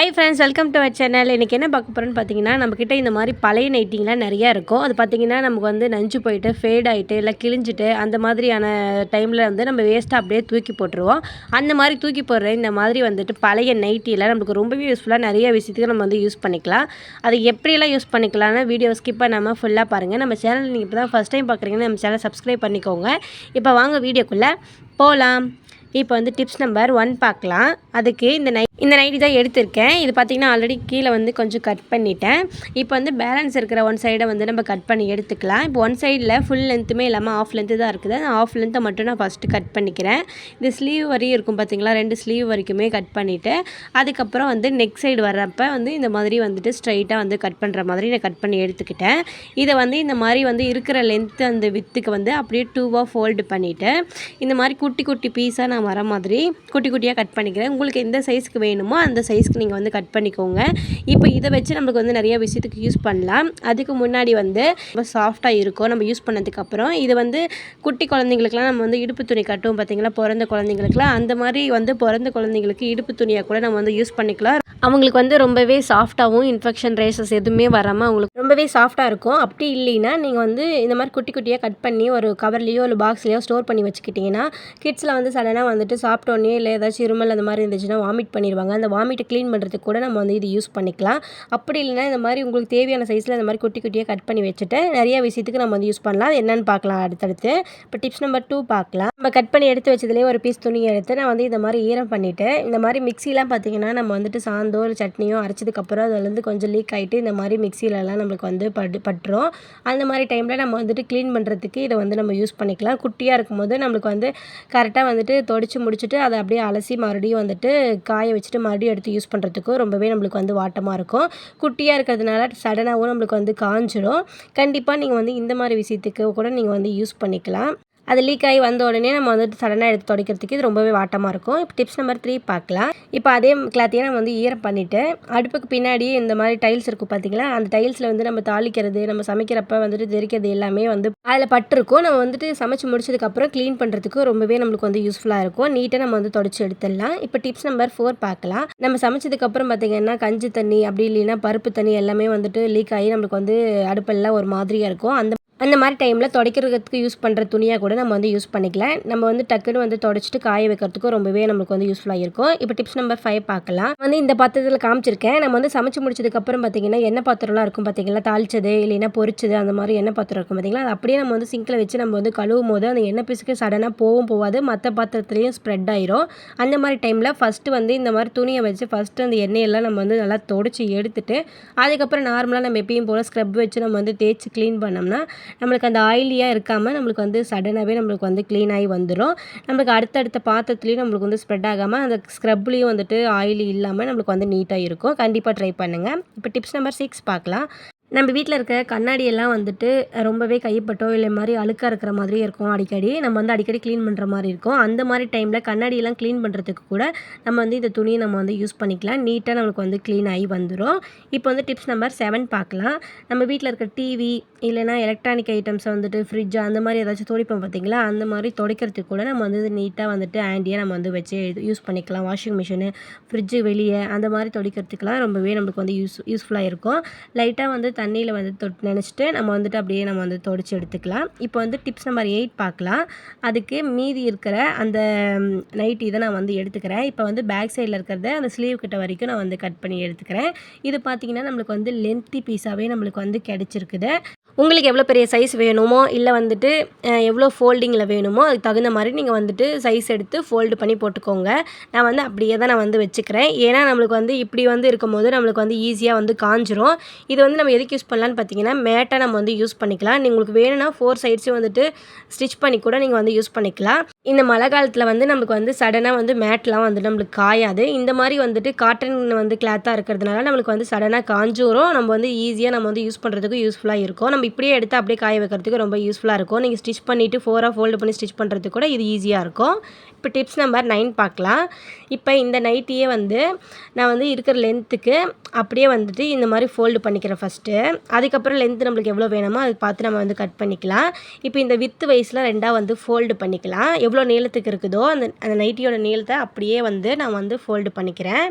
Hi friends welcome to our channel இன்றைக்கி என்ன பார்க்க போகிறோன்னு பார்த்தீங்கன்னா நம்மக்கிட்ட இந்த மாதிரி பழைய நைட்டிங்லாம் நிறையா இருக்கும். அது பார்த்திங்கன்னா நமக்கு வந்து நஞ்சு போயிட்டு ஃபேட் ஆகிட்டு இல்லை கிழிஞ்சிட்டு அந்த மாதிரியான டைமில் வந்து நம்ம வேஸ்ட்டாக அப்படியே தூக்கி போட்டுருவோம். அந்த மாதிரி தூக்கி போடுற இந்த மாதிரி வந்துட்டு பழைய நைட்டியில் நமக்கு ரொம்பவே யூஸ்ஃபுல்லாக நிறைய விஷயத்துக்கு நம்ம வந்து யூஸ் பண்ணிக்கலாம். அது எப்படியெல்லாம் யூஸ் பண்ணிக்கலாம்னு வீடியோ ஸ்கிப் பண்ணாமல் ஃபுல்லாக பாருங்கள் நம்ம சேனல் நீங்கள் இப்போ தான் ஃபஸ்ட் டைம் பார்க்குறீங்கன்னா நம்ம சேனல் சப்ஸ்கிரைப் பண்ணிக்கோங்க. இப்போ வாங்க வீடியோக்குள்ளே போகலாம் இப்போ வந்து டிப்ஸ் நம்பர் ஒன் பார்க்கலாம். அதுக்கு இந்த நை இந்த நைட்டி தான் எடுத்திருக்கேன். இது பார்த்திங்கன்னா ஆல்ரெடி கீழே வந்து கொஞ்சம் கட் பண்ணிட்டேன். இப்போ வந்து பேலன்ஸ் இருக்கிற ஒன் சைடை வந்து நம்ம கட் பண்ணி எடுத்துக்கலாம். இப்போ ஒன் சைடில் ஃபுல் லென்த்துமே இல்லாமல் ஆஃப் லென்த்து தான் இருக்குது. ஆஃப் லென்த்தை மட்டும் நான் ஃபஸ்ட்டு கட் பண்ணிக்கிறேன். இந்த ஸ்லீவ் வரையும் இருக்கும் பார்த்திங்களா ரெண்டு ஸ்லீவ் வரைக்குமே கட் பண்ணிவிட்டு அதுக்கப்புறம் வந்து நெக் சைடு வர்றப்ப வந்து இந்த மாதிரி வந்துட்டு ஸ்ட்ரைட்டாக வந்து கட் பண்ணுற மாதிரி நான் கட் பண்ணி எடுத்துக்கிட்டேன். இதை வந்து இந்த மாதிரி வந்து இருக்கிற லென்த்து அந்த வித்துக்கு வந்து அப்படியே டூவாக ஃபோல்டு பண்ணிவிட்டு இந்த மாதிரி குட்டி குட்டி பீஸாக நான் வர மாதிரி குட்டி குட்டியாக கட் பண்ணிக்கிறேன். உங்களுக்கு எந்த சைஸ்க்கு வேணுமோ அந்த சைஸ்க்கு நீங்கள் வந்து கட் பண்ணிக்கோங்க. இப்போ இதை வச்சு நம்மளுக்கு வந்து நிறைய விஷயத்துக்கு யூஸ் பண்ணலாம். அதுக்கு முன்னாடி வந்து ரொம்ப சாஃப்டாக இருக்கும். நம்ம யூஸ் பண்ணதுக்கப்புறம் இது வந்து குட்டி குழந்தைங்களுக்குலாம் நம்ம வந்து இடுப்பு துணி கட்டும் பார்த்தீங்களா பிறந்த குழந்தைங்களுக்குலாம் அந்த மாதிரி வந்து பிறந்த குழந்தைங்களுக்கு இடுப்பு துணியாக கூட நம்ம வந்து யூஸ் பண்ணிக்கலாம். அவங்களுக்கு வந்து ரொம்பவே சாஃப்டாகவும் இன்ஃபெக்ஷன் ரேசஸ் எதுவுமே வராமல் அவங்களுக்கு ரொம்பவே சாஃப்டாக இருக்கும். அப்படி இல்லைன்னா நீங்கள் வந்து இந்த மாதிரி குட்டி குட்டியாக கட் பண்ணி ஒரு கவர்லேயோ இல்லை பாக்ஸ்லேயோ ஸ்டோர் பண்ணி வச்சுக்கிட்டிங்கன்னா கிட்ஸில் வந்து சடனாக வந்துட்டு சாப்பிட்டோன்னே இல்லை ஏதாச்சும் இருமல் அந்த மாதிரி இருந்துச்சுன்னா வாமிட் பண்ணிடுவாங்க. அந்த வாமிட்டை க்ளீன் பண்ணுறதுக்கு கூட நம்ம வந்து இது யூஸ் பண்ணிக்கலாம். அப்படி இல்லைன்னா இந்த மாதிரி உங்களுக்கு தேவையான சைஸில் இந்த மாதிரி குட்டி குட்டியாக கட் பண்ணி வச்சுட்டு நிறைய விஷயத்துக்கு நம்ம வந்து யூஸ் பண்ணலாம். அது என்னென்னு பார்க்கலாம் அடுத்தடுத்து. இப்போ டிப்ஸ் நம்பர் டூ பார்க்கலாம். நம்ம கட் பண்ணி எடுத்து வச்சதுலேயே ஒரு பீஸ் துணி எடுத்து நான் வந்து இந்த மாதிரி ஈரம் பண்ணிவிட்டு இந்த மாதிரி மிக்சிலாம் பார்த்திங்கன்னா நம்ம வந்துட்டு சாந்தோ இல்லை சட்னியோ அரைச்சதுக்கப்புறம் அதுலேருந்து கொஞ்சம் லீக் ஆகிட்டு இந்த மாதிரி மிக்சிலலாம் நம்மளுக்கு வந்து பட்டு பட்டுரும். அந்த மாதிரி டைமில் நம்ம வந்துட்டு க்ளீன் பண்ணுறதுக்கு இதை வந்து நம்ம யூஸ் பண்ணிக்கலாம். குட்டியாக இருக்கும்போது நம்மளுக்கு வந்து கரெக்டாக வந்துட்டு தொடச்சி முடிச்சுட்டு அதை அப்படியே அலசி மறுபடியும் வந்துட்டு காய வச்சு வச்சுட்டு மறுபடியும் எடுத்து யூஸ் பண்ணுறதுக்கும் ரொம்பவே நம்மளுக்கு வந்து வாட்டமாக இருக்கும். குட்டியாக இருக்கிறதுனால சடனாகவும் நம்மளுக்கு வந்து காஞ்சிடும் கண்டிப்பாக நீங்கள் வந்து இந்த மாதிரி விஷயத்துக்கு கூட நீங்கள் வந்து யூஸ் பண்ணிக்கலாம். அது லீக் ஆகி வந்த உடனே நம்ம வந்துட்டு சடனாக எடுத்து துடைக்கிறதுக்கு இது ரொம்பவே வாட்டமாக இருக்கும். இப்போ டிப்ஸ் நம்பர் த்ரீ பார்க்கலாம். இப்போ அதே கிளாத்தையே நம்ம வந்து ஈரம் பண்ணிவிட்டு அடுப்புக்கு பின்னாடி இந்த மாதிரி டைல்ஸ் இருக்கும் பார்த்தீங்களா? அந்த டைல்ஸில் வந்து நம்ம தாளிக்கிறது நம்ம சமைக்கிறப்ப வந்துட்டு தெரிக்கிறது எல்லாமே வந்து அதில் பட்டிருக்கும் நம்ம வந்துட்டு சமைச்சு முடிச்சதுக்கப்புறம் க்ளீன் பண்ணுறதுக்கு ரொம்பவே நம்மளுக்கு வந்து யூஸ்ஃபுல்லாக இருக்கும். நீட்டாக நம்ம வந்து தொடச்சி எடுத்துடலாம். இப்போ டிப்ஸ் நம்பர் ஃபோர் பார்க்கலாம். நம்ம சமைச்சதுக்கப்புறம் பார்த்தீங்கன்னா கஞ்சி தண்ணி அப்படி இல்லைன்னா பருப்பு தண்ணி எல்லாமே வந்துட்டு லீக் ஆகி நம்மளுக்கு வந்து அடுப்பெல்லாம் ஒரு மாதிரியாக இருக்கும். அந்த அந்த மாதிரி டைமில் துடைக்கிறதுக்கு யூஸ் பண்ணுற துணியாக கூட நம்ம வந்து யூஸ் பண்ணிக்கலாம். நம்ம வந்து டக்குன்னு வந்து தொடச்சிட்டு காய வைக்கிறதுக்கும் ரொம்பவே நம்மளுக்கு வந்து யூஸ்ஃபுல்லாக இருக்கும். இப்போ டிப்ஸ் நம்பர் ஃபைவ் பார்க்கலாம். வந்து இந்த பாத்திரத்தில் காமிச்சிருக்கேன். நம்ம வந்து சமைச்சு முடிச்சதுக்கப்புறம் பார்த்தீங்கன்னா எண்ணெய் பாத்திரம்லாம் இருக்கும் பார்த்தீங்களா தாளிச்சது இல்லைன்னா பொரிச்சது அந்த மாதிரி எண்ணெய் பாத்திரம் இருக்கும் பார்த்தீங்களா அது அப்படியே நம்ம வந்து சிங்கில் வச்சு நம்ம வந்து கழுவும் போது அந்த எண்ணெய் பிசுக்கு சடனாக போகவும் போகாது. மற்ற பாத்திரத்துலேயும் ஸ்ப்ரெட் ஆயிரும். அந்த மாதிரி டைமில் ஃபஸ்ட்டு வந்து இந்த மாதிரி துணியை வச்சு ஃபஸ்ட்டு அந்த எண்ணெயெல்லாம் நம்ம வந்து நல்லா தொடச்சி எடுத்துட்டு அதுக்கப்புறம் நார்மலாக நம்ம எப்பயும் போல் ஸ்க்ரப் வச்சு நம்ம வந்து தேய்ச்சி க்ளீன் பண்ணோம்னா நம்மளுக்கு அந்த ஆயிலியாக இருக்காமல் நம்மளுக்கு வந்து சடனாகவே நம்மளுக்கு வந்து க்ளீன் ஆகி வந்துடும் நம்மளுக்கு அடுத்தடுத்த பாத்திரத்துலேயும் நம்மளுக்கு வந்து ஸ்ப்ரெட் ஆகாமல் அந்த ஸ்க்ரப்லேயும் வந்துட்டு ஆயிலி இல்லாமல் நம்மளுக்கு வந்து நீட்டாக இருக்கும். கண்டிப்பாக ட்ரை பண்ணுங்கள் இப்போ டிப்ஸ் நம்பர் சிக்ஸ் பார்க்கலாம். நம்ம வீட்டில் இருக்க கண்ணாடியெல்லாம் வந்துட்டு ரொம்பவே கைப்பட்டோ இல்லை மாதிரி அழுக்காக இருக்கிற மாதிரியே இருக்கும் அடிக்கடி. நம்ம வந்து அடிக்கடி க்ளீன் பண்ணுற மாதிரி இருக்கும். அந்த மாதிரி டைமில் கண்ணாடியெல்லாம் க்ளீன் பண்ணுறதுக்கு கூட நம்ம வந்து இந்த துணியை நம்ம வந்து யூஸ் பண்ணிக்கலாம். நீட்டாக நம்மளுக்கு வந்து க்ளீன் ஆகி வந்துடும் இப்போ வந்து டிப்ஸ் நம்பர் செவன் பார்க்கலாம். நம்ம வீட்டில் இருக்க டிவி இல்லைனா எலக்ட்ரானிக் ஐட்டம்ஸை வந்துட்டு ஃப்ரிட்ஜ் அந்த மாதிரி ஏதாச்சும் துடைப்போம் பார்த்தீங்களா? அந்த மாதிரி துடைக்கிறதுக்கு கூட நம்ம வந்து நீட்டாக வந்துட்டு ஆண்டியாக நம்ம வந்து வச்சு யூஸ் பண்ணிக்கலாம். வாஷிங் மிஷினு ஃப்ரிட்ஜு வெளியே அந்த மாதிரி துடைக்கிறதுக்கெலாம் ரொம்பவே நம்மளுக்கு வந்து யூஸ் யூஸ்ஃபுல்லாக இருக்கும். லைட்டாக வந்து தண்ணியில் வந்து தொட்டு நினச்சிட்டு நம்ம வந்துட்டு அப்படியே நம்ம வந்து தொடச்சி எடுத்துக்கலாம். இப்போ வந்து டிப்ஸ் நம்பர் எயிட் பார்க்கலாம். அதுக்கு மீதி இருக்கிற அந்த நைட் இதை நான் வந்து எடுத்துக்கிறேன். இப்போ வந்து பேக் சைடில் இருக்கிறத அந்த ஸ்லீவ் கிட்ட வரைக்கும் நான் வந்து கட் பண்ணி எடுத்துக்கிறேன். இது பார்த்திங்கன்னா நம்மளுக்கு வந்து லென்த்தி பீஸாகவே நம்மளுக்கு வந்து கிடச்சிருக்குது. உங்களுக்கு எவ்வளோ பெரிய சைஸ் வேணுமோ இல்லை வந்துட்டு எவ்வளோ ஃபோல்டிங்கில் வேணுமோ அதுக்கு தகுந்த மாதிரி நீங்கள் வந்துட்டு சைஸ் எடுத்து ஃபோல்டு பண்ணி போட்டுக்கோங்க. நான் வந்து அப்படியே தான் நான் வந்து வச்சுக்கிறேன். ஏன்னா நம்மளுக்கு வந்து இப்படி வந்து இருக்கும்போது நம்மளுக்கு வந்து ஈஸியாக வந்து காஞ்சிரும். இது வந்து நம்ம எதுக்கு யூஸ் பண்ணலான்னு பார்த்தீங்கன்னா மேட்டாக நம்ம வந்து யூஸ் பண்ணிக்கலாம். உங்களுக்கு வேணும்னா ஃபோர் சைட்ஸும் வந்துட்டு ஸ்டிச் பண்ணி கூட நீங்கள் வந்து யூஸ் பண்ணிக்கலாம். இந்த மழை காலத்தில் வந்து நமக்கு வந்து சடனாக வந்து மேட்லாம் வந்து நம்மளுக்கு காயாது. இந்த மாதிரி வந்துட்டு காட்டன் வந்து கிளாத்தாக இருக்கிறதுனால நம்மளுக்கு வந்து சடனாக காஞ்சூரும் நம்ம வந்து ஈஸியாக நம்ம வந்து யூஸ் பண்ணுறதுக்கு யூஸ்ஃபுல்லாக இருக்கும். நம்ம இப்படியே எடுத்து அப்படியே காய வைக்கிறதுக்கு ரொம்ப யூஸ்ஃபுல்லாக இருக்கும். நீங்கள் ஸ்டிச் பண்ணிவிட்டு ஃபோராக ஃபோல்டு பண்ணி ஸ்டிச் பண்ணுறதுக்கு கூட இது ஈஸியாக இருக்கும். இப்போ டிப்ஸ் நம்பர் நைன் பார்க்கலாம். இப்போ இந்த நைட்டியே வந்து நான் வந்து இருக்கிற லென்த்துக்கு அப்படியே வந்துட்டு இந்த மாதிரி ஃபோல்டு பண்ணிக்கிறேன் ஃபஸ்ட்டு அதுக்கப்புறம் லென்த்து நம்மளுக்கு எவ்வளோ வேணுமோ அது பார்த்து நம்ம வந்து கட் பண்ணிக்கலாம். இப்போ இந்த வித்து வயசில் ரெண்டாக வந்து ஃபோல்டு பண்ணிக்கலாம். எவ்வளோ நீளத்துக்கு இருக்குதோ அந்த அந்த நைட்டியோட நீளத்தை அப்படியே வந்து நான் வந்து ஃபோல்டு பண்ணிக்கிறேன்.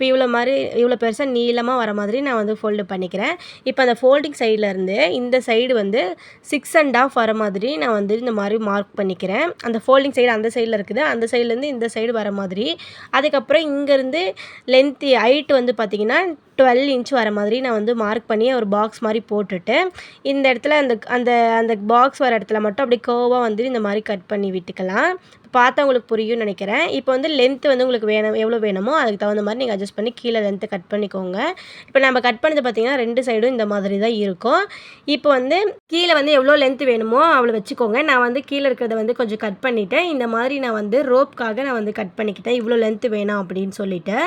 இப்போ இவ்வளோ மாதிரி இவ்வளோ பெருசாக நீளமாக வர மாதிரி நான் வந்து ஃபோல்டு பண்ணிக்கிறேன். இப்போ அந்த ஃபோல்டிங் சைட்லேருந்து இந்த சைடு வந்து சிக்ஸ் அண்ட் ஆஃப் வர மாதிரி நான் வந்து இந்த மாதிரி மார்க் பண்ணிக்கிறேன். அந்த ஃபோல்டிங் சைடு அந்த சைடில் இருக்குது. அந்த சைட்லேருந்து இந்த சைடு வர மாதிரி. அதுக்கப்புறம் இங்கேருந்து லென்த்து ஹைட்டு வந்து பார்த்திங்கன்னா டுவெல் இன்ச் வர மாதிரி நான் வந்து மார்க் பண்ணி ஒரு பாக்ஸ் மாதிரி போட்டுட்டு இந்த இடத்துல அந்த அந்த அந்த பாக்ஸ் வர இடத்துல மட்டும் அப்படி கோவாக வந்து இந்த மாதிரி கட் பண்ணி விட்டுக்கலாம். பார்த்தா உங்களுக்கு புரியும்னு நினைக்கிறேன். இப்போ வந்து லென்த்து வந்து உங்களுக்கு வேணும் எவ்வளோ வேணுமோ அதுக்கு தகுந்த மாதிரி நீங்கள் அட்ஜஸ்ட் பண்ணி கீழே லென்த்து கட் பண்ணிக்கோங்க. இப்போ நம்ம கட் பண்ணது பார்த்திங்கன்னா ரெண்டு சைடும் இந்த மாதிரி தான் இருக்கும். இப்போ வந்து கீழே வந்து எவ்வளோ லென்த்து வேணுமோ அவ்வளோ வச்சுக்கோங்க. நான் வந்து கீழே இருக்கிறத வந்து கொஞ்சம் கட் பண்ணிவிட்டேன் இந்த மாதிரி நான் வந்து ரோப்காக நான் வந்து கட் பண்ணிக்கிட்டேன். இவ்வளோ லென்த்து வேணும் அப்படின்னு சொல்லிட்டு.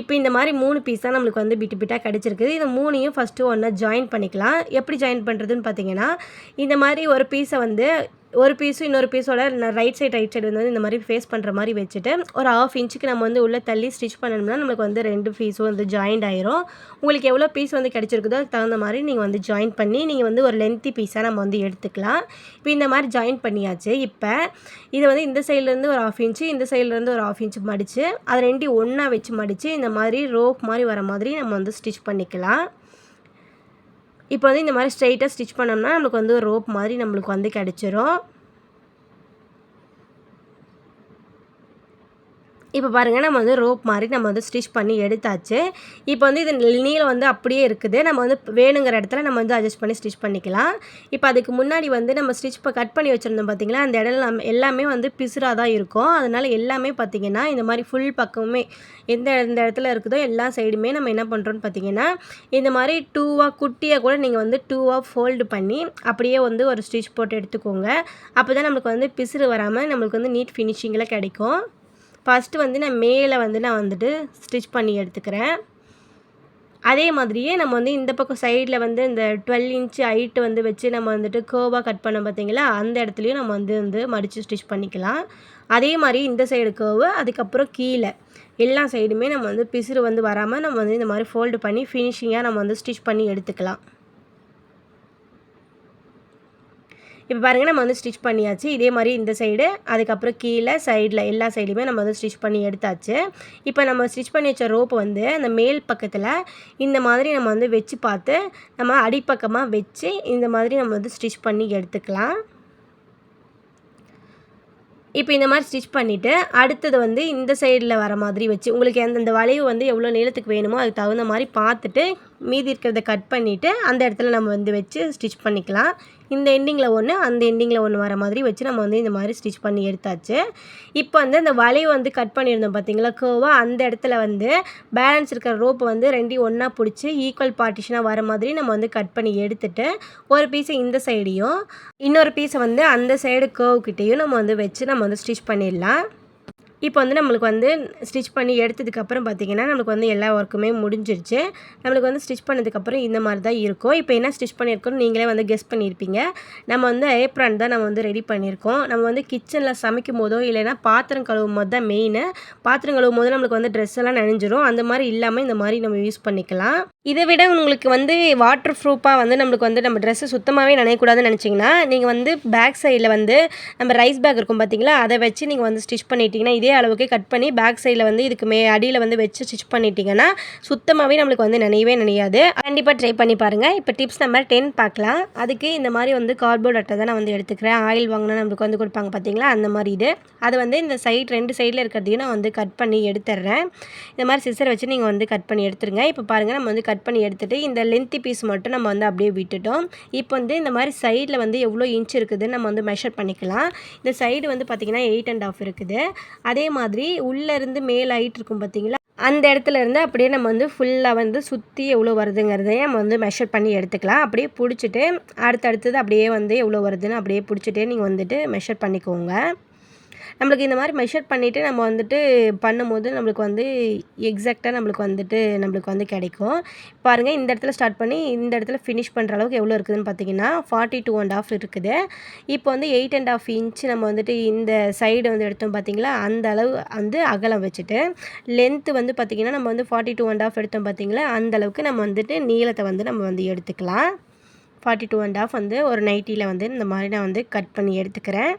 இப்போ இந்த மாதிரி மூணு பீஸ் தான் நம்மளுக்கு வந்து பிட்டு பிட்டாக கிடச்சிருக்குது. இந்த மூணையும் ஃபஸ்ட்டு ஒன்றா ஜாயின் பண்ணிக்கலாம். எப்படி ஜாயின் பண்ணுறதுன்னு பார்த்தீங்கன்னா இந்த மாதிரி ஒரு பீஸை வந்து ஒரு பீஸும் இன்னொரு பீஸோட ரைட் சைடு ரைட் சைடு வந்து இந்த மாதிரி ஃபேஸ் பண்ணுற மாதிரி வச்சுட்டு ஒரு ஹாஃப் இன்ச்சுக்கு நம்ம வந்து உள்ளே தள்ளி ஸ்டிச் பண்ணணும்னா நம்மளுக்கு வந்து ரெண்டு பீஸும் வந்து ஜாயிண்ட் ஆயிரும். உங்களுக்கு எவ்வளோ பீஸ் வந்து கிடச்சிருக்குதோ அதுக்கு தகுந்த மாதிரி நீங்கள் வந்து ஜாயின் பண்ணி நீங்கள் வந்து ஒரு லென்த்தி பீஸாக நம்ம வந்து எடுத்துக்கலாம். இப்போ இந்த மாதிரி ஜாயின் பண்ணியாச்சு. இப்போ இதை வந்து இந்த சைட்லேருந்து ஒரு ஆஃப் இன்ச்சு இந்த சைட்லேருந்து ஒரு ஆஃப் இன்ச்சு மடித்து அதை ரெண்டையும் ஒன்றா வச்சு மடித்து இந்த மாதிரி ரோப் மாதிரி வர மாதிரி நம்ம வந்து ஸ்டிச் பண்ணிக்கலாம். இப்போ வந்து இந்த மாதிரி ஸ்ட்ரைட்டாக ஸ்டிச் பண்ணோம்னா நம்மளுக்கு வந்து ஒரு ரோப் மாதிரி நம்மளுக்கு வந்து கிடச்சிரும். இப்போ பாருங்கள் நம்ம வந்து ரோப் மாதிரி நம்ம வந்து ஸ்டிச் பண்ணி எடுத்தாச்சு. இப்போ வந்து இது நீளம் வந்து அப்படியே இருக்குது. நம்ம வந்து வேணுங்கிற இடத்துல நம்ம வந்து அட்ஜஸ்ட் பண்ணி ஸ்டிச் பண்ணிக்கலாம். இப்போ அதுக்கு முன்னாடி வந்து நம்ம ஸ்டிச் இப்போ கட் பண்ணி வச்சுருந்தோம் பார்த்திங்களா அந்த இடம் எல்லாமே வந்து பிசுராக தான் இருக்கும். அதனால் எல்லாமே பார்த்திங்கன்னா இந்த மாதிரி ஃபுல் பக்கமுமே எந்த எந்த இடத்துல இருக்குதோ எல்லா சைடுமே நம்ம என்ன பண்ணுறோன்னு பார்த்தீங்கன்னா இந்த மாதிரி டூவாக குட்டியாக கூட நீங்கள் வந்து டூவாக ஃபோல்டு பண்ணி அப்படியே வந்து ஒரு ஸ்டிச் போட்டு எடுத்துக்கோங்க. அப்போ தான் நம்மளுக்கு வந்து பிசுறு வராமல் நம்மளுக்கு வந்து நீட் ஃபினிஷிங்கில் கிடைக்கும். ஃபஸ்ட்டு வந்து நான் மேலே வந்து நான் வந்துட்டு ஸ்டிச் பண்ணி எடுத்துக்கிறேன். அதே மாதிரியே நம்ம வந்து இந்த பக்கம் சைடில் வந்து இந்த டுவெல் இன்ச் ஹைட்டு வந்து வச்சு நம்ம வந்துட்டு கேர்வாக கட் பண்ண பார்த்தீங்களா? அந்த இடத்துலையும் நம்ம வந்து வந்து மடித்து ஸ்டிச் பண்ணிக்கலாம். அதே மாதிரி இந்த சைடு கேர்வு அதுக்கப்புறம் கீழே. எல்லா சைடுமே நம்ம வந்து பிசுறு வந்து வராமல் நம்ம வந்து இந்த மாதிரி ஃபோல்டு பண்ணி ஃபினிஷிங்காக நம்ம வந்து ஸ்டிச் பண்ணி எடுத்துக்கலாம். இப்போ பாருங்கள் நம்ம வந்து ஸ்டிச் பண்ணியாச்சு. இதே மாதிரி இந்த சைடு அதுக்கப்புறம் கீழே சைடில் எல்லா சைடுமே நம்ம வந்து ஸ்டிச் பண்ணி எடுத்தாச்சு. இப்போ நம்ம ஸ்டிச் பண்ணி வச்ச ரோப்பு வந்து அந்த மேல் பக்கத்தில் இந்த மாதிரி நம்ம வந்து வச்சு பார்த்து நம்ம அடிப்பக்கமாக வச்சு இந்த மாதிரி நம்ம வந்து ஸ்டிச் பண்ணி எடுத்துக்கலாம். இப்போ இந்த மாதிரி ஸ்டிச் பண்ணிவிட்டு அடுத்தது வந்து இந்த சைடில் வர மாதிரி வச்சு உங்களுக்கு எந்தெந்த வளைவு வந்து எவ்வளோ நீளத்துக்கு வேணுமோ அதுக்கு தகுந்த மாதிரி பார்த்துட்டு மீதி இருக்கிறத கட் பண்ணிவிட்டு அந்த இடத்துல நம்ம வந்து வச்சு ஸ்டிச் பண்ணிக்கலாம். இந்த எண்டிங்கில் ஒன்று அந்த எண்டிங்கில் ஒன்று வர மாதிரி வச்சு நம்ம வந்து இந்த மாதிரி ஸ்டிச் பண்ணி எடுத்தாச்சு. இப்போ வந்து அந்த வலையை வந்து கட் பண்ணியிருந்தோம் பார்த்தீங்களா கோவாக அந்த இடத்துல வந்து பேலன்ஸ் இருக்கிற ரோப்பை வந்து ரெண்டையும் ஒன்றா பிடிச்சி ஈக்குவல் பார்ட்டிஷனாக வர மாதிரி நம்ம வந்து கட் பண்ணி எடுத்துட்டு ஒரு பீஸை இந்த சைடையும் இன்னொரு பீஸை வந்து அந்த சைடு கேர்வ்கிட்டையும் நம்ம வந்து வச்சு நம்ம வந்து ஸ்டிச் பண்ணிடலாம். இப்போ வந்து நம்மளுக்கு வந்து ஸ்டிச் பண்ணி எடுத்ததுக்கப்புறம் பார்த்திங்கன்னா நம்மளுக்கு வந்து எல்லா ஒர்க்குமே முடிஞ்சிருச்சு. நம்மளுக்கு வந்து ஸ்டிச் பண்ணதுக்கப்புறம் இந்த மாதிரி தான் இருக்கும். இப்போ என்ன ஸ்டிச் பண்ணியிருக்கோம் நீங்களே வந்து கெஸ் பண்ணியிருப்பீங்க. நம்ம வந்து ஏப்ரான் தான் நம்ம வந்து ரெடி பண்ணியிருக்கோம். நம்ம வந்து கிச்சனில் சமைக்கும் போதோ இல்லைன்னா பாத்திரம் கழுவும் போது தான் மெயின் பாத்திரம் கழுவும் போது நம்மளுக்கு வந்து ட்ரெஸ் எல்லாம் நனைஞ்சிரும். அந்த மாதிரி இல்லாமல் இந்த மாதிரி நம்ம யூஸ் பண்ணிக்கலாம். இதை விட உங்களுக்கு வந்து வாட்டர் ப்ரூஃபாக வந்து நம்மளுக்கு வந்து நம்ம ட்ரெஸ்ஸு சுத்தமாகவே நினைக்கக்கூடாதுன்னு நினச்சிங்கன்னா நீங்கள் வந்து பேக் சைடில் வந்து நம்ம ரைஸ் பேக் இருக்கும் பார்த்தீங்களா? அதை வச்சு நீங்கள் வந்து ஸ்டிச் பண்ணிட்டீங்கன்னா இதே அளவுக்கு கட் பண்ணி பேக் சைடில் வந்து இதுக்கு மே அடியில் வந்து வச்சு ஸ்டிச் பண்ணிட்டீங்கன்னா சுத்தமாகவே நம்மளுக்கு வந்து நினைவே நினையாது. கண்டிப்பாக ட்ரை பண்ணி பாருங்கள் இப்போ டிப்ஸ் நம்பர் டென் பார்க்கலாம். அதுக்கு இந்த மாதிரி வந்து கார்ட்போர்ட் அட்டை தான் நான் வந்து எடுத்துக்கிறேன். ஆயில் வாங்கினா நம்மளுக்கு வந்து கொடுப்பாங்க பார்த்தீங்களா அந்த மாதிரி இது. அது வந்து இந்த சைட் ரெண்டு சைடில் இருக்கிறதையும் நான் வந்து கட் பண்ணி எடுத்துடுறேன் இந்த மாதிரி சிசர் வச்சு நீங்கள் வந்து கட் பண்ணி எடுத்துருங்க. இப்போ பாருங்கள் நம்ம வந்து கட் பண்ணி எடுத்துகிட்டு இந்த லென்த்தி பீஸ் மட்டும் நம்ம வந்து அப்படியே விட்டுட்டோம். இப்போ வந்து இந்த மாதிரி சைடில் வந்து எவ்வளோ இன்ச் இருக்குதுன்னு நம்ம வந்து மெஷர் பண்ணிக்கலாம். இந்த சைடு வந்து பார்த்திங்கன்னா எயிட் அண்ட் ஆஃப் இருக்குது. அதே அதே மாதிரி உள்ளேருந்து மேல் ஹைட் இருக்கும் பார்த்தீங்களா? அந்த இடத்துல இருந்து அப்படியே நம்ம வந்து ஃபுல்லாக வந்து சுற்றி எவ்வளோ வருதுங்கிறதையும் நம்ம வந்து மெஷர் பண்ணி எடுத்துக்கலாம். அப்படியே பிடிச்சிட்டு அடுத்தடுத்தது அப்படியே வந்து எவ்வளோ வருதுன்னு அப்படியே பிடிச்சிட்டே நீங்கள் வந்துட்டு மெஷர் பண்ணிக்கோங்க. நம்மளுக்கு இந்த மாதிரி மெஷர் பண்ணிவிட்டு நம்ம வந்துட்டு பண்ணும்போது நம்மளுக்கு வந்து எக்ஸாக்டாக நம்மளுக்கு வந்துட்டு நம்மளுக்கு வந்து கிடைக்கும். பாருங்கள் இந்த இடத்துல ஸ்டார்ட் பண்ணி இந்த இடத்துல ஃபினிஷ் பண்ணுற அளவுக்கு எவ்வளோ இருக்குதுன்னு பார்த்தீங்கன்னா ஃபார்ட்டி டூ அண்ட் ஆஃப் இருக்குது. இப்போ வந்து எயிட் அண்ட் ஆஃப் இன்ச் நம்ம வந்துட்டு இந்த சைடு வந்து எடுத்தோம் பார்த்தீங்களா அந்த அளவு வந்து அகலம் வச்சுட்டு லென்த்து வந்து பார்த்திங்கன்னா நம்ம வந்து ஃபார்ட்டி டூ அண்ட் ஆஃப் எடுத்தோம் பார்த்தீங்களா அந்த அளவுக்கு நம்ம வந்துட்டு நீளத்தை வந்து நம்ம வந்து எடுத்துக்கலாம். ஃபார்ட்டி டூ அண்ட் ஆஃப் வந்து ஒரு நைட்டியில் வந்து இந்த மாதிரி நான் வந்து கட் பண்ணி எடுத்துக்கிறேன்.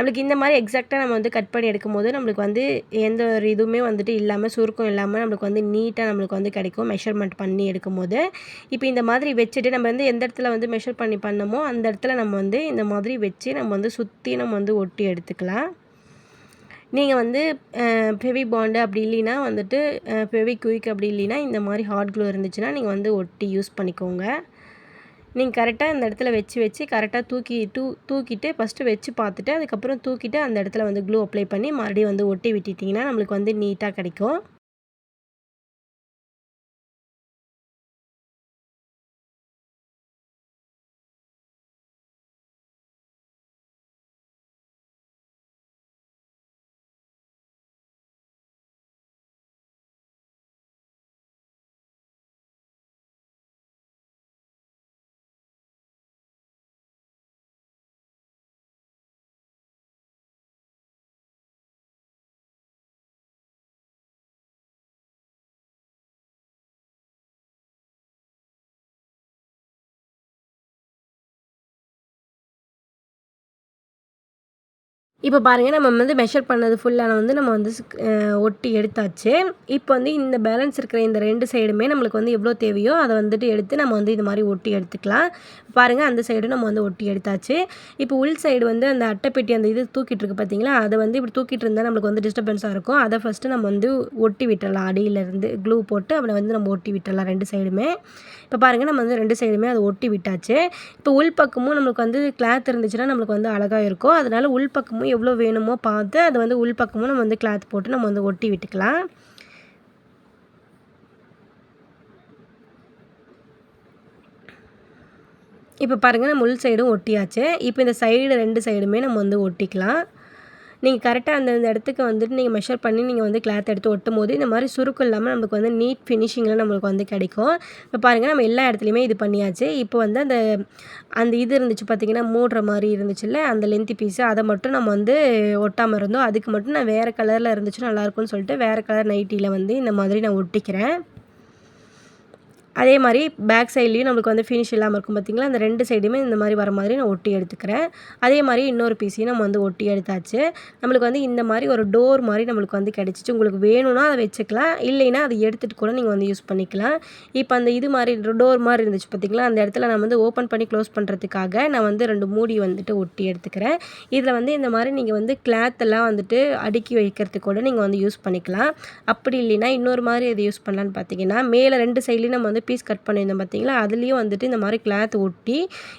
நம்மளுக்கு இந்த மாதிரி எக்ஸாக்டாக நம்ம வந்து கட் பண்ணி எடுக்கும் போது நம்மளுக்கு வந்து எந்த ஒரு இதுவுமே வந்துட்டு இல்லாமல் சுருக்கம் இல்லாமல் நம்மளுக்கு வந்து நீட்டாக நம்மளுக்கு வந்து கிடைக்கும் மெஷர்மெண்ட் பண்ணி எடுக்கும் போது இப்போ இந்த மாதிரி வச்சுட்டு நம்ம வந்து எந்த இடத்துல வந்து மெஷர் பண்ணி பண்ணமோ அந்த இடத்துல நம்ம வந்து இந்த மாதிரி வச்சு நம்ம வந்து சுற்றி நம்ம வந்து ஒட்டி எடுத்துக்கலாம். நீங்கள் வந்து ஃபெவி பாண்டு அப்படி இல்லைன்னா வந்துட்டு ஃபெவி குயிக் அப்படி இல்லைன்னா இந்த மாதிரி ஹாட் க்ளூ இருந்துச்சுன்னா நீங்கள் வந்து ஒட்டி யூஸ் பண்ணிக்கோங்க. நீங்கள் கரெக்டாக அந்த இடத்துல வச்சு வச்சு கரெக்டாக தூக்கி தூ தூக்கிட்டு ஃபஸ்ட்டு வச்சு பார்த்துட்டு அதுக்கப்புறம் தூக்கிட்டு அந்த இடத்துல வந்து க்ளூ அப்ளை பண்ணி மறுபடியும் வந்து ஒட்டி விட்டுட்டிங்கன்னா நம்மளுக்கு வந்து நீட்டாக கிடைக்கும். இப்போ பாருங்கள் நம்ம வந்து மெஷர் பண்ணது ஃபுல்லான வந்து நம்ம வந்து ஒட்டி எடுத்தாச்சு. இப்போ வந்து இந்த பேலன்ஸ் இருக்கிற இந்த ரெண்டு சைடுமே நம்மளுக்கு வந்து எவ்வளோ தேவையோ அதை வந்துட்டு எடுத்து நம்ம வந்து இது மாதிரி ஒட்டி எடுத்துக்கலாம். பாருங்கள் அந்த சைடும் நம்ம வந்து ஒட்டி எடுத்தாச்சு. இப்போ உள் சைடு வந்து அந்த அட்டைப்பெட்டி அந்த இது தூக்கிட்டு இருக்கு பார்த்தீங்களா அதை வந்து இப்படி தூக்கிட்டு இருந்தால் நம்மளுக்கு வந்து டிஸ்டர்பன்ஸாக இருக்கும். அதை ஃபஸ்ட்டு நம்ம வந்து ஒட்டி விட்டுடலாம் அடியிலேருந்து க்ளூ போட்டு அவனை வந்து நம்ம ஒட்டி விட்டுடலாம் ரெண்டு சைடுமே இப்போ பாருங்கள் நம்ம வந்து ரெண்டு சைடுமே அதை ஒட்டி விட்டாச்சு. இப்போ உள் பக்கமும் நம்மளுக்கு வந்து கிளாத் இருந்துச்சுன்னா நம்மளுக்கு வந்து அழகாக இருக்கும். அதனால் உள் பக்கமும் எவ்வளோ வேணுமோ பார்த்து அதை வந்து உள் பக்கமும் நம்ம வந்து கிளாத் போட்டு நம்ம வந்து ஒட்டி விட்டுக்கலாம். இப்போ பாருங்கள் நம்ம உள் சைடும் ஒட்டியாச்சு. இப்போ இந்த சைடு ரெண்டு சைடுமே நம்ம வந்து ஒட்டிக்கலாம். நீங்கள் கரெக்டாக அந்தந்த இடத்துக்கு வந்துட்டு நீங்கள் மெஷர் பண்ணி நீங்கள் வந்து கிளாத் எடுத்து ஒட்டும் போது இந்த மாதிரி சுருக்கம் இல்லாமல் நமக்கு வந்து நீட் ஃபினிஷிங்கில் நம்மளுக்கு வந்து கிடைக்கும். இப்போ பாருங்கள் நம்ம எல்லா இடத்துலையுமே இது பண்ணியாச்சு. இப்போ வந்து அந்த அந்த இது இருந்துச்சு பார்த்திங்கன்னா மூடுற மாதிரி இருந்துச்சுல்ல? அந்த லென்த்தி பீஸு அதை மட்டும் நம்ம வந்து ஒட்டாமல் இருந்தோம். அதுக்கு மட்டும் நான் வேறு கலரில் இருந்துச்சு நல்லாயிருக்கும்னு சொல்லிட்டு வேறு கலர் நைட்டியில் வந்து இந்த மாதிரி நான் ஒட்டிக்கிறேன். அதே மாதிரி பேக் சைட்லேயும் நம்மளுக்கு வந்து ஃபினிஷ் இல்லாமல் இருக்கும் பார்த்திங்களா அந்த ரெண்டு சைடுமே இந்த மாதிரி வர மாதிரி நான் ஒட்டி எடுத்துக்கிறேன். அதே மாதிரி இன்னொரு பீஸையும் நம்ம வந்து ஒட்டி எடுத்தாச்சு. நம்மளுக்கு வந்து இந்த மாதிரி ஒரு டோர் மாதிரி நம்மளுக்கு வந்து கிடச்சிச்சு. உங்களுக்கு வேணும்னா அதை வச்சுக்கலாம். இல்லைன்னா அதை எடுத்துகிட்டு கூட நீங்கள் வந்து யூஸ் பண்ணிக்கலாம். இப்போ அந்த இது மாதிரி டோர் மாதிரி இருந்துச்சு பார்த்திங்களா அந்த இடத்துல நான் வந்து ஓப்பன் பண்ணி க்ளோஸ் பண்ணுறதுக்காக நான் வந்து ரெண்டு மூடி வந்துட்டு ஒட்டி எடுத்துக்கிறேன். இதில் வந்து இந்த மாதிரி நீங்கள் வந்து கிளாத்தெல்லாம் வந்துட்டு அடுக்கி வைக்கிறதுக்கு கூட நீங்கள் வந்து யூஸ் பண்ணிக்கலாம். அப்படி இல்லைன்னா இன்னொரு மாதிரி எது யூஸ் பண்ணலான்னு பார்த்தீங்கன்னா மேலே ரெண்டு சைட்லேயும் நம்ம வந்து வந்து பீஸ் கட் பண்ணியிருந்தோம் பார்த்தீங்களா? அதுலேயும் வந்துட்டு இந்த மாதிரி கிளாத் ஒட்டி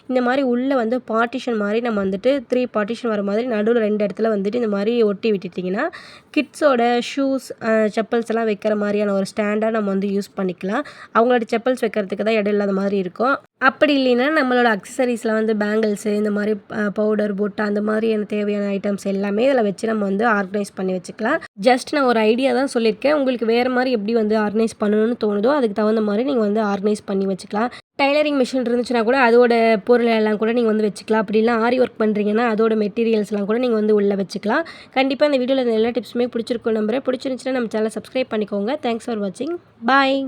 இந்த மாதிரி உள்ளே வந்து பார்ட்டிஷன் மாதிரி நம்ம வந்துட்டு த்ரீ பார்ட்டிஷன் வர மாதிரி நடுவில் ரெண்டு இடத்துல வந்துட்டு இந்த மாதிரி ஒட்டி விட்டுட்டிங்கன்னா கிட்ஸோட ஷூஸ் செப்பல்ஸ் எல்லாம் வைக்கிற மாதிரியான ஒரு ஸ்டாண்டாக நம்ம வந்து யூஸ் பண்ணிக்கலாம். அவங்களோட செப்பல்ஸ் வைக்கிறதுக்கு தான் இடம் இல்லாத மாதிரி இருக்கும். அப்படி இல்லைன்னா நம்மளோட அக்சசரிஸில் வந்து பேங்கிள்ஸு இந்த மாதிரி பவுடர் பொட்டு அந்த மாதிரியான தேவையான ஐட்டம்ஸ் எல்லாமே இதில் வச்சு நம்ம வந்து ஆர்கனைஸ் பண்ணி வச்சுக்கலாம். ஜஸ்ட் நான் ஒரு ஐடியா தான் சொல்லியிருக்கேன். உங்களுக்கு வேறு மாதிரி எப்படி வந்து ஆர்கனைஸ் பண்ணணும்னு தோணுதோ அதுக்கு தகுந்த மாதிரி நீங்கள் வந்து ஆர்கனைஸ் பண்ணி வச்சுக்கலாம். டைலரிங் மிஷின் இருந்துச்சுன்னா கூட அதோட பொருள் எல்லாம் கூட நீங்கள் வந்து வச்சுக்கலாம். அப்படிலாம் ஆரி ஒர்க் பண்ணுறீங்கன்னா அதோட மெட்டீரியல்ஸ்லாம் கூட நீங்கள் வந்து உள்ளே வச்சுக்கலாம். கண்டிப்பாக இந்த வீடியோவில் எல்லா டிப்ஸுமே பிடிச்சிருக்கும் நம்புறேன். பிடிச்சிருந்துச்சுன்னா நம்ம சேனலை சப்ஸ்கிரைப் பண்ணிக்கோங்க. தேங்க்ஸ் ஃபார் வாட்சிங் பாய்